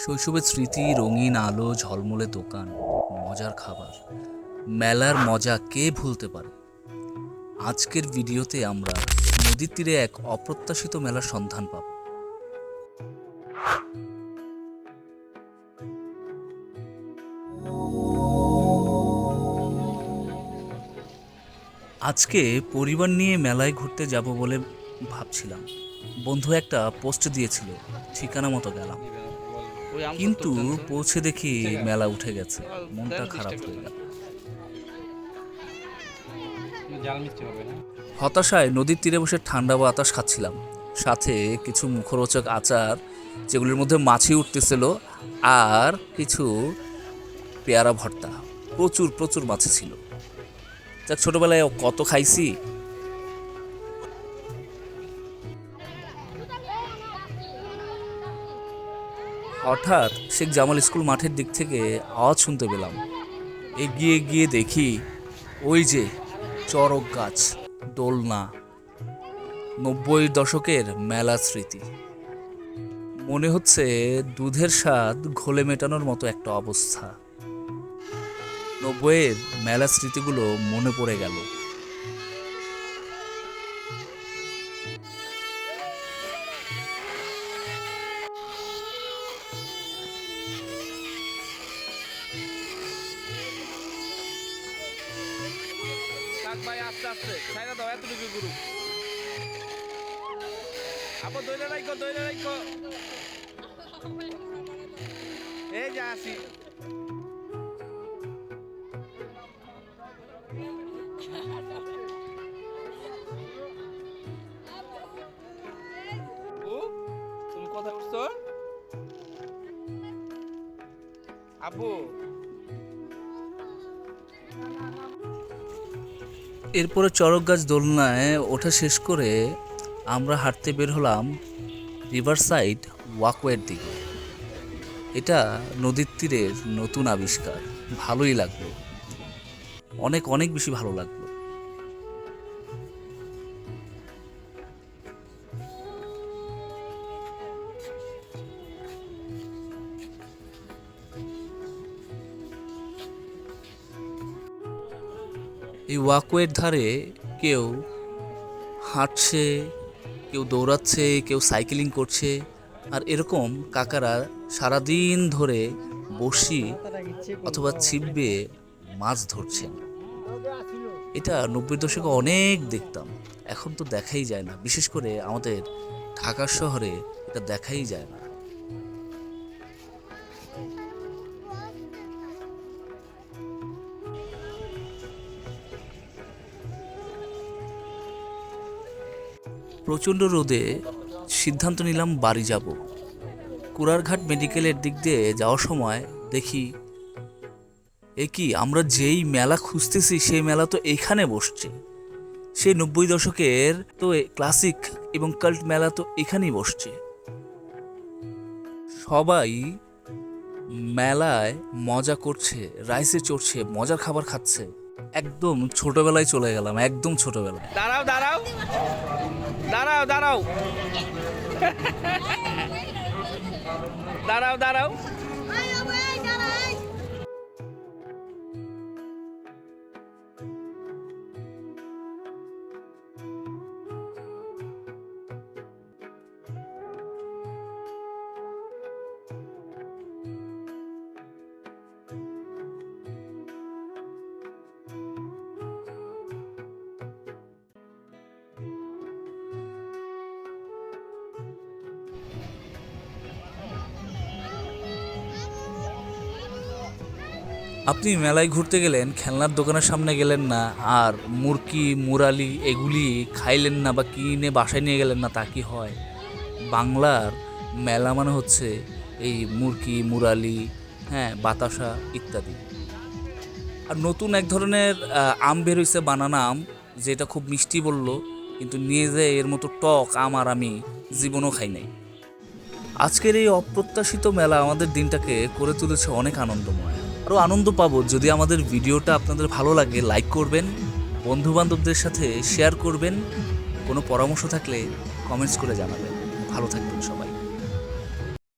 শৈশবের স্মৃতি, রঙিন আলো, ঝলমলে দোকান, মজার খাবার। মেলার মজা কে ভুলতে পারে? আজকের ভিডিওতে আমরা নদীর তীরে এক অপ্রত্যাশিত মেলার সন্ধান পাব। আজকে পরিবার নিয়ে মেলায় ঘুরতে যাব বলে ভাবছিলাম। বন্ধু একটা পোস্ট দিয়েছিল, ঠিকানা মতো গেলাম। কিন্তু পৌঁছে দেখি মেলা উঠে গেছে। মনটা খারাপ হয়ে গেল। জাল মিষ্টি হবে না? হতাশায় নদীর তীরে বসে ঠান্ডা বাতাস খাচ্ছিলাম। সাথে কিছু মুখরোচক আচার যেগুলির মধ্যে মাছি উঠতেছিল আর কিছু পেয়ারা ভর্তা। প্রচুর প্রচুর মাছি ছিল। যাক ছোটবেলায় কত খাইছি হঠাৎ শেখ জামাল স্কুল মাঠের দিক থেকে আওয়াজ শুনতে পেলাম। এগিয়ে গিয়ে দেখি ওই যে চরক গাছ, দোলনা নব্বই দশকের মেলা স্মৃতি। মনে হচ্ছে দুধের স্বাদ ঘোলে মেটানোর মতো একটা অবস্থা। নব্বইয়ের মেলা স্মৃতিগুলো মনে পড়ে গেল। আস্তে ছাইরা দাও, এতটুকু গুরু আবার দইলে রাখো দইলে রাখো এই যে আসি। তুমি কথা উঠছো? আব্বু এরপরে চরক গাছ দোলনায় ওঠা শেষ করে আমরা হাঁটতে বের হলাম রিভার সাইড ওয়াকওয়ের দিকে। এটা নদীর তীরের নতুন আবিষ্কার। ভালোই লাগল। অনেক অনেক বেশি ভালো লাগল। এই ওয়াকওয়ের ধারে কেউ হাঁটছে, কেউ দৌড়াচ্ছে, কেউ সাইকেলিং করছে। আর এরকম কাকারা সারাদিন ধরে বসি অথবা ছিপবে মাছ ধরছেন এটা নব্বই দশকে অনেক দেখতাম। এখন তো দেখাই যায় না। বিশেষ করে আমাদের ঢাকা শহরে এটা দেখাই যায় না। প্রচণ্ড রোদে সিদ্ধান্ত নিলাম বাড়ি যাব। কুরারঘাট মেডিকেলের দিক দিয়ে যাওয়ার সময় দেখি, এ কি, আমরা যেই মেলা খুঁজতেছি, সেই মেলা তো এখানে বসছে। সেই নব্বই দশকের তো ক্লাসিক এবং কাল্ট মেলা তো এখানেই বসছে। সবাই মেলায় মজা করছে, রাইসে চড়ছে, মজার খাবার খাচ্ছে। একদম ছোটবেলায় চলে গেলাম, একদম ছোটবেলায়। দাঁড়াও দাঁড়াও। দাঁড়াও দাঁড়াও দাঁড়াও দাঁড়াও আপনি মেলায় ঘুরতে গেলেন, খেলনার দোকানের সামনে গেলেন না, আর মুরকি, মুরালি এগুলি খাইলেন না বা কিনে বাসায় নিয়ে গেলেন না, তা কি হয়? বাংলার মেলা মানে হচ্ছে এই মুরকি, মুরালি হ্যাঁ বাতাসা ইত্যাদি। আর নতুন এক ধরনের আম বের হয়েছে বানানা আম, যেটা খুব মিষ্টি বলল, কিন্তু নিয়ে যায় এর মতো টক আম আর আমি জীবনও খাই নাই। আজকের এই অপ্রত্যাশিত মেলা আমাদের দিনটাকে করে তুলেছে অনেক আনন্দময়। আরও আনন্দ পাবো। যদি আমাদের ভিডিওটা আপনাদের ভালো লাগে লাইক করবেন, বন্ধুবান্ধবদের সাথে শেয়ার করবেন, কোনো পরামর্শ থাকলে কমেন্টস করে জানাবেন। ভালো থাকবেন সবাই।